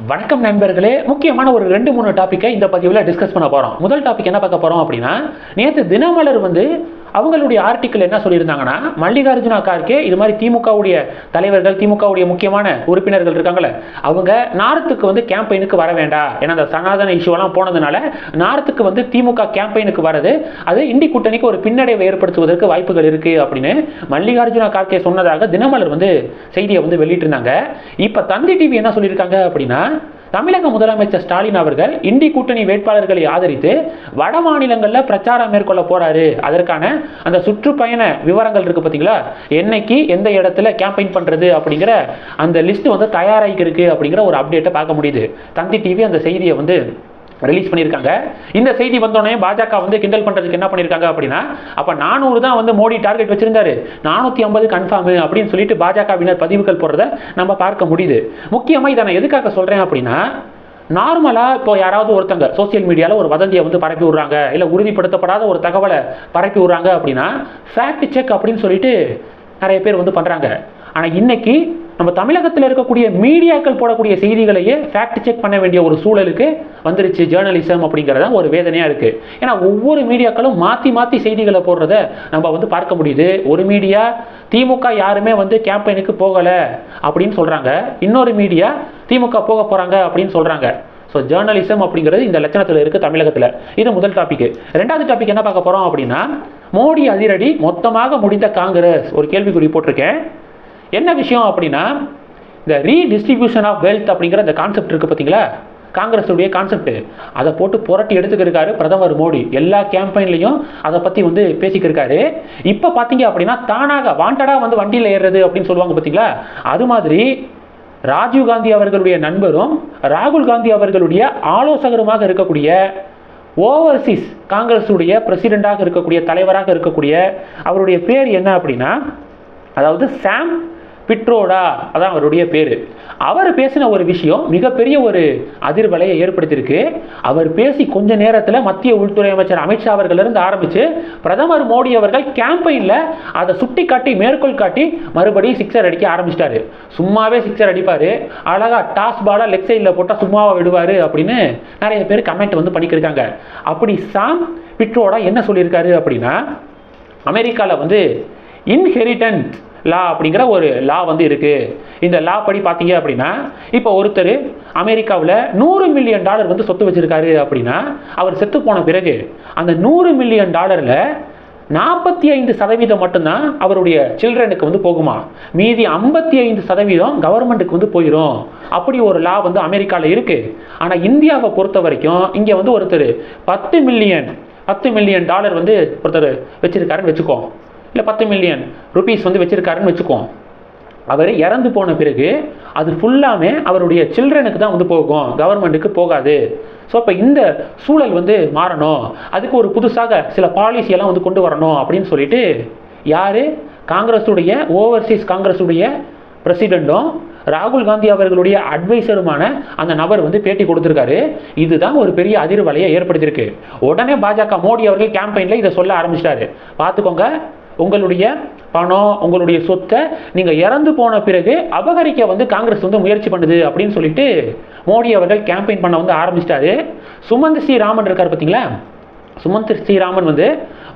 வணக்கம் நண்பர்களே முக்கியமான ஒரு ரெண்டு மூணு டாப்பிக்கை இந்த பதிவில் டிஸ்கஸ் பண்ண போகிறோம் முதல் டாபிக் என்ன பார்க்க போகிறோம் அப்படின்னா நேற்று தினமலர் வந்து அவங்களுடைய ஆர்டிக்கல் என்ன சொல்லியிருந்தாங்கன்னா மல்லிகார்ஜுனா கார்கே இது மாதிரி திமுகவுடைய தலைவர்கள் திமுகவுடைய முக்கியமான உறுப்பினர்கள் இருக்காங்களே அவங்க நார்த்துக்கு வந்து கேம்பெயினுக்கு வர வேண்டாம். ஏன்னா அந்த சனாதன இஷ்யூலாம் போனதுனால நார்த்துக்கு வந்து திமுக கேம்பெயினுக்கு வரது அது இண்டி கூட்டணிக்கு ஒரு பின்னடைவை ஏற்படுத்துவதற்கு வாய்ப்புகள் இருக்கு அப்படின்னு மல்லிகார்ஜுனா கார்கே சொன்னதாக தினமலர் வந்து செய்தியை வந்து வெளியிட்டிருந்தாங்க. இப்போ தந்தி டிவி என்ன சொல்லியிருக்காங்க அப்படின்னா தமிழக முதலமைச்சர் ஸ்டாலின் அவர்கள் இந்தி கூட்டணி வேட்பாளர்களை ஆதரித்து வட மாநிலங்களில் பிரச்சாரம் மேற்கொள்ள போறாரு. அதற்கான அந்த சுற்றுப்பயண விவரங்கள் இருக்கு பார்த்தீங்களா என்னைக்கு எந்த இடத்துல கேம்பெயின் பண்றது அப்படிங்கிற அந்த லிஸ்ட் வந்து தயாராகி இருக்கு அப்படிங்கிற ஒரு அப்டேட்டை பார்க்க முடியுது. தந்தி டிவி அந்த செய்தியை வந்து ரிலீஸ் பண்ணியிருக்காங்க. இந்த செய்தி வந்தோடனே பாஜக வந்து கிண்டல் பண்ணுறதுக்கு என்ன பண்ணியிருக்காங்க அப்படின்னா அப்போ நானூறு தான் வந்து மோடி டார்கெட் வச்சிருந்தாரு. நானூற்றி ஐம்பது கன்ஃபார்ம் அப்படின்னு சொல்லிட்டு பாஜகவினர் பதிவுகள் போடுறத நம்ம பார்க்க முடியுது. முக்கியமாக இதை நான் எதுக்காக சொல்கிறேன் அப்படின்னா நார்மலாக இப்போ யாராவது ஒருத்தங்க சோசியல் மீடியாவில் ஒரு வதந்தியை வந்து பரப்பி விட்றாங்க இல்லை உறுதிப்படுத்தப்படாத ஒரு தகவலை பரப்பி விட்றாங்க அப்படின்னா ஃபேக்ட் செக் அப்படின்னு சொல்லிட்டு நிறைய பேர் வந்து பண்ணுறாங்க ஆனால் இன்னைக்கு நம்ம தமிழகத்தில் இருக்கக்கூடிய மீடியாக்கள் போடக்கூடிய செய்திகளையே ஃபேக்ட் செக் பண்ண வேண்டிய ஒரு சூழலுக்கு வந்துருச்சு ஜேர்னலிசம் அப்படிங்கிறத ஒரு வேதனையாக இருக்குது ஏன்னா ஒவ்வொரு மீடியாக்களும் மாற்றி மாற்றி செய்திகளை போடுறத நம்ம வந்து பார்க்க முடியுது. ஒரு மீடியா திமுக யாருமே வந்து கேம்பெயினுக்கு போகலை அப்படின்னு சொல்கிறாங்க இன்னொரு மீடியா திமுக போக போகிறாங்க அப்படின்னு சொல்கிறாங்க ஸோ ஜேர்னலிசம் அப்படிங்கிறது இந்த லட்சணத்தில் இருக்குது தமிழகத்தில். இது முதல் டாபிக் ரெண்டாவது டாபிக் என்ன பார்க்க போகிறோம் அப்படின்னா மோடி அதிரடி மொத்தமாக முடிந்த காங்கிரஸ். ஒரு கேள்விக்குறி போட்டிருக்கேன். என்ன விஷயம் அப்படின்னா இந்த ரீடிஸ்ட்ரிபியூஷன் ஆஃப் வெல்த் அப்படிங்கிற அந்த கான்செப்ட் இருக்குது பார்த்தீங்களா காங்கிரஸுடைய கான்செப்ட் அதை போட்டு புரட்டி எடுத்துக்கிருக்காரு பிரதமர் மோடி. எல்லா கேம்பெயின்லையும் அதை பற்றி வந்து பேசிக்கிருக்காரு. இப்போ பார்த்தீங்க அப்படின்னா தானாக வாண்டடாக வந்து வண்டியில் ஏறுறது அப்படின்னு சொல்லுவாங்க பார்த்தீங்களா அது மாதிரி ராஜீவ் காந்தி அவர்களுடைய நண்பரும் ராகுல் காந்தி அவர்களுடைய ஆலோசகருமாக இருக்கக்கூடிய ஓவர்சீஸ் காங்கிரஸுடைய பிரசிடெண்டாக இருக்கக்கூடிய தலைவராக இருக்கக்கூடிய அவருடைய பேர் என்ன அப்படின்னா அதாவது சாம் பிட்ரோடா? அதான் அவருடைய பேர். அவர் பேசின ஒரு விஷயம் மிகப்பெரிய ஒரு அதிர்வலையை ஏற்படுத்தியிருக்கு. அவர் பேசி கொஞ்ச நேரத்தில் மத்திய உள்துறை அமைச்சர் அமித்ஷா அவர்களிருந்து ஆரம்பித்து பிரதமர் மோடி அவர்கள் கேம்பெயினில் அதை சுட்டி காட்டி மேற்கோள் காட்டி மறுபடியும் சிக்ஸர் அடிக்க ஆரம்பிச்சிட்டாரு. சும்மாவே சிக்ஸர் அடிப்பார். அழகாக டாஸ் பாலாக லெக் சைடில் போட்டால் சும்மாவாக விடுவார் அப்படின்னு நிறைய பேர் கமெண்ட் வந்து பண்ணிக்கிருக்காங்க அப்படி சாம் பிட்ரோடா என்ன சொல்லியிருக்காரு அப்படின்னா அமெரிக்காவில் வந்து இன்ஹெரிட்டன்ட் லா அப்படிங்கிற ஒரு லா வந்து இருக்குது இந்த லா படி பார்த்தீங்க அப்படின்னா இப்போ ஒருத்தர் அமெரிக்காவில் நூறு மில்லியன் டாலர் வந்து சொத்து வச்சிருக்காரு அப்படின்னா அவர் செத்து போன பிறகு அந்த நூறு மில்லியன் டாலரில் நாற்பத்தி ஐந்து சதவீதம் மட்டும்தான் அவருடைய சில்ட்ரனுக்கு வந்து போகுமா? மீதி ஐம்பத்தி ஐந்து சதவீதம் கவர்மெண்ட்டுக்கு வந்து போயிடும் அப்படி ஒரு லா வந்து அமெரிக்காவில் இருக்குது ஆனால் இந்தியாவை பொறுத்த வரைக்கும் இங்கே வந்து ஒருத்தர் பத்து மில்லியன் பத்து மில்லியன் டாலர் வந்து ஒருத்தர் வச்சுருக்காருன்னு வச்சுக்கோ. இல்லை பத்து மில்லியன் ருபீஸ் வந்து வச்சுருக்காருன்னு வச்சுக்கோம். அவர் இறந்து போன பிறகு அது ஃபுல்லாமே அவருடைய சில்ட்ரனுக்கு தான் வந்து போகும். கவர்மெண்ட்டுக்கு போகாது. ஸோ இப்போ இந்த சூழல் வந்து மாறணும். அதுக்கு ஒரு புதுசாக சில பாலிசியெல்லாம் வந்து கொண்டு வரணும் அப்படின்னு சொல்லிட்டு யார்? காங்கிரஸுடைய ஓவர்சீஸ் காங்கிரஸுடைய பிரசிடெண்ட்டும் ராகுல் காந்தி அவர்களுடைய அட்வைசருமான அந்த நபர் வந்து பேட்டி கொடுத்துருக்காரு. இதுதான் ஒரு பெரிய அதிர்வலையை ஏற்படுத்தியிருக்கு. உடனே பாஜக மோடி அவர்கள் கேம்பெயினில் இதை சொல்ல ஆரம்பிச்சிட்டாரு. பார்த்துக்கோங்க. உங்களுடைய பணம் உங்களுடைய சொத்தை நீங்கள் இறந்து போன பிறகு அபகரிக்க வந்து காங்கிரஸ் வந்து முயற்சி பண்ணுது அப்படின்னு சொல்லிட்டு மோடி அவர்கள் கேம்பெயின் பண்ண வந்து ஆரம்பிச்சிட்டாரு. சுமந்த் ஸ்ரீராமன் இருக்கார் பார்த்தீங்களா சுமந்த் ஸ்ரீராமன் வந்து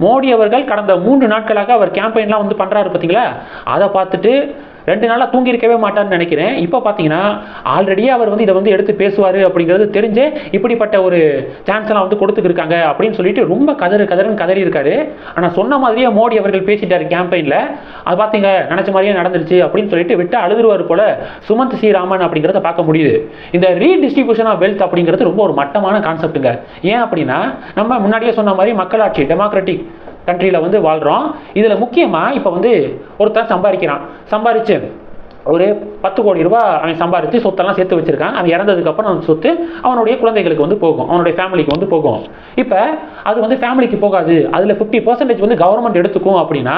மோடி அவர்கள் கடந்த மூன்று நாட்களாக அவர் கேம்பெயின்லாம் வந்து பண்ணுறாரு பார்த்தீங்களா அதை பார்த்துட்டு ரெண்டு நாளாக தூங்கியிருக்கவே மாட்டான்னு மாட்டார்னு நினைக்கிறேன். இப்போ பார்த்தீங்கன்னா ஆல்ரெடியே அவர் வந்து இதை வந்து எடுத்து பேசுவார் அப்படிங்கிறது தெரிஞ்சே இப்படிப்பட்ட ஒரு சான்ஸ் எல்லாம் வந்து கொடுத்துருக்காங்க அப்படின்னு சொல்லிட்டு ரொம்ப கதறு கதறுன்னு கதறி இருக்காரு. ஆனால் சொன்ன மாதிரியே மோடி அவர்கள் பேசிட்டார் கேம்பெயினில் அது பார்த்தீங்க நினச்ச மாதிரியே நடந்துருச்சு அப்படின்னு சொல்லிட்டு விட்டு அழுதுருவார் போல சுமந்த் ஸ்ரீராமன் அப்படிங்கிறத பார்க்க முடியுது. இந்த ரீடிஸ்ட்ரிபியூஷன் ஆஃப் வெல்த் அப்படிங்கிறது ரொம்ப ஒரு மட்டமான கான்செப்ட்டுங்க ஏன் அப்படின்னா நம்ம முன்னாடியே சொன்ன மாதிரி மக்களாட்சி டெமோக்ராட்டிக் கண்ட்ரியில் வந்து வாழ்கிறோம் இதில் முக்கியமாக இப்போ வந்து ஒருத்தன் சம்பாதிக்கிறான். சம்பாதிச்சு ஒரு பத்து கோடி ரூபா அவன் சம்பாதிச்சு சொத்தெல்லாம் சேர்த்து வச்சிருக்கான். அவன் இறந்ததுக்கப்புறம் அந்த சொத்து அவனுடைய குழந்தைகளுக்கு வந்து போகும். அவனுடைய ஃபேமிலிக்கு வந்து போகும். இப்போ அது வந்து ஃபேமிலிக்கு போகாது. அதில் ஃபிஃப்டி பர்சன்டேஜ் வந்து கவர்மெண்ட் எடுத்துக்கும் அப்படின்னா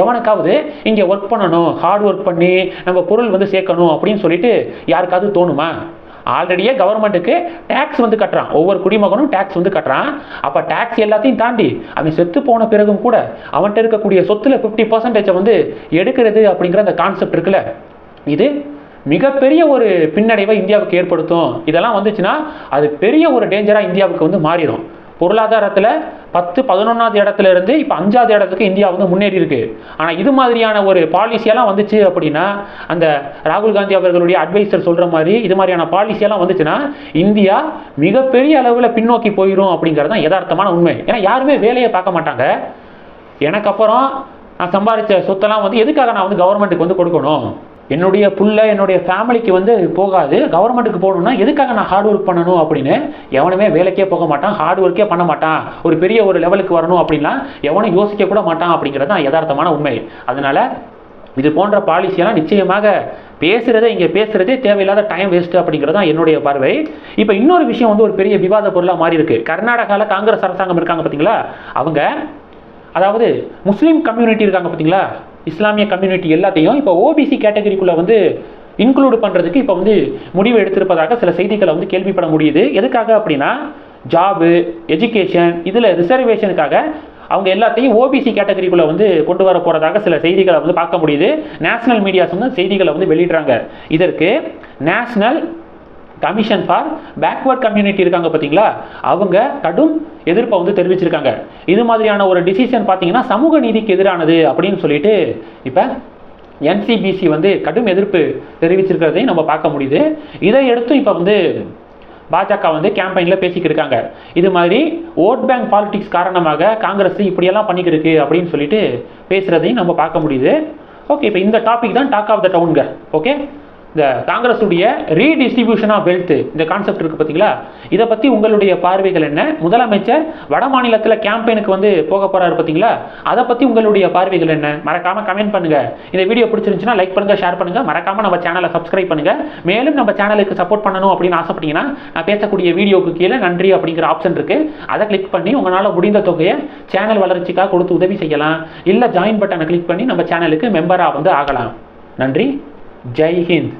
எவனுக்காவது இங்கே ஒர்க் பண்ணணும் ஹார்ட் ஒர்க் பண்ணி நம்ம பொருள் வந்து சேர்க்கணும் அப்படின்னு சொல்லிட்டு யாருக்காவது தோணுமா? ஆல்ரெடியே கவர்மெண்ட்டுக்கு டேக்ஸ் வந்து கட்டுறான். ஒவ்வொரு குடிமகனும் டேக்ஸ் வந்து கட்டுறான். அப்போ டேக்ஸ் எல்லாத்தையும் தாண்டி அவன் செத்து போன பிறகும் கூட அவன்கிட்ட இருக்கக்கூடிய சொத்துல ஃபிஃப்டி பர்சன்டேஜை வந்து எடுக்கிறது அப்படிங்கிற அந்த கான்செப்ட் இருக்குல்ல. இது மிகப்பெரிய ஒரு பின்னடைவை இந்தியாவுக்கு ஏற்படுத்தும். இதெல்லாம் வந்துச்சுன்னா அது பெரிய ஒரு டேஞ்சராக இந்தியாவுக்கு வந்து மாறிடும். பொருளாதாரத்தில் பத்து பதினொன்றாவது இடத்துல இருந்து இப்போ அஞ்சாவது இடத்துக்கு இந்தியா வந்து முன்னேறி இருக்கு. ஆனால் இது மாதிரியான ஒரு பாலிசியெல்லாம் வந்துச்சு அப்படின்னா அந்த ராகுல் காந்தி அவர்களுடைய அட்வைசர் சொல்கிற மாதிரி இது மாதிரியான பாலிசியெல்லாம் வந்துச்சுன்னா இந்தியா மிகப்பெரிய அளவில் பின்னோக்கி போயிடும் அப்படிங்கிறது தான் யதார்த்தமான உண்மை. ஏன்னா யாருமே வேலையை பார்க்க மாட்டாங்க. எனக்கு அப்புறம் நான் சம்பாதிச்ச சொத்தெல்லாம் வந்து எதுக்காக நான் வந்து கவர்மெண்ட்டுக்கு வந்து கொடுக்கணும்? என்னுடைய புள்ள என்னுடைய ஃபேமிலிக்கு வந்து போகாது. கவர்மெண்ட்டுக்கு போகணும்னா எதுக்காக நான் ஹார்ட் ஒர்க் பண்ணணும் அப்படின்னு? எவனுமே வேலைக்கே போக மாட்டான் ஹார்ட் ஒர்க்கே பண்ண மாட்டான். ஒரு பெரிய ஒரு லெவலுக்கு வரணும் அப்படின்லாம் எவனும் யோசிக்க கூட மாட்டான் அப்படிங்கிறது தான் யதார்த்தமான உண்மை. அதனால இது போன்ற பாலிசியெல்லாம் நிச்சயமாக பேசுகிறதே இங்கே பேசுகிறதே தேவையில்லாத டைம் வேஸ்ட்டு அப்படிங்கிறது தான் என்னுடைய பார்வை. இப்போ இன்னொரு விஷயம் வந்து ஒரு பெரிய விவாத பொருளாக மாறி இருக்குது கர்நாடகாவில் காங்கிரஸ் அரசாங்கம் இருக்காங்க பார்த்தீங்களா அவங்க அதாவது முஸ்லீம் கம்யூனிட்டி இருக்காங்க பார்த்தீங்களா இஸ்லாமிய கம்யூனிட்டி எல்லாத்தையும் இப்போ ஓபிசி கேட்டகரிக்குள்ளே வந்து இன்க்ளூடு பண்ணுறதுக்கு இப்போ வந்து முடிவு எடுத்திருப்பதாக சில செய்திகளை வந்து கேள்விப்பட முடியுது. எதுக்காக அப்படின்னா ஜாபு எஜுகேஷன் இதில் ரிசர்வேஷனுக்காக அவங்க எல்லாத்தையும் ஓபிசி கேட்டகரிக்குள்ளே வந்து கொண்டு வர போகிறதாக சில செய்திகளை வந்து பார்க்க முடியுது. நேஷனல் மீடியாஸ் வந்து செய்திகளை வந்து வெளியிடுறாங்க. இதற்கு national commission for backward community இருக்காங்க பார்த்தீங்களா அவங்க கடும் எதிர்ப்பை வந்து தெரிவிச்சிருக்காங்க. இது மாதிரியான ஒரு டிசிஷன் பார்த்தீங்கன்னா சமூக நீதிக்கு எதிரானது அப்படின்னு சொல்லிட்டு இப்போ என்சிபிசி வந்து கடும் எதிர்ப்பு தெரிவிச்சிருக்கிறதையும் நம்ம பார்க்க முடியுது. இதை எடுத்து இப்போ வந்து பாஜக வந்து கேம்பெயினில் பேசிக்கிட்டு இருக்காங்க. இது மாதிரி ஓட் பேங்க் பாலிடிக்ஸ் காரணமாக காங்கிரஸ் இப்படியெல்லாம் பண்ணிக்கிருக்கு அப்படின்னு சொல்லிட்டு பேசுகிறதையும் நம்ம பார்க்க முடியுது. ஓகே இப்போ இந்த டாபிக் தான் டாக் ஆஃப் த டவுனுங்க ஓகே இந்த காங்கிரஸுடைய ரீடிஸ்ட்ரிபியூஷன் ஆஃப் வெல்த் இந்த கான்செப்ட் இருக்குது பார்த்தீங்களா இதை பற்றி உங்களுடைய பார்வைகள் என்ன? முதலமைச்சர் வட மாநிலத்தில் கேம்பெயினுக்கு வந்து போக போகிறாரு பார்த்தீங்களா அதை பற்றி உங்களுடைய பார்வைகள் என்ன? மறக்காமல் கமெண்ட் பண்ணுங்கள் இந்த வீடியோ பிடிச்சிருந்துச்சுன்னா லைக் பண்ணுங்கள் ஷேர் பண்ணுங்கள் மறக்காமல் நம்ம சேனலை சப்ஸ்கிரைப் பண்ணுங்கள் மேலும் நம்ம சேனலுக்கு சப்போர்ட் பண்ணணும் அப்படின்னு ஆசைப்பட்டீங்கன்னா நான் பேசக்கூடிய வீடியோக்கு கீழே நன்றி அப்படிங்கிற ஆப்ஷன் இருக்குது அதை கிளிக் பண்ணி உங்களால் முடிந்த தொகையை சேனல் வளர்ச்சிக்காக கொடுத்து உதவி செய்யலாம். இல்லை ஜாயின் பட்டனை கிளிக் பண்ணி நம்ம சேனலுக்கு மெம்பராக வந்து ஆகலாம். நன்றி. जय हिंद।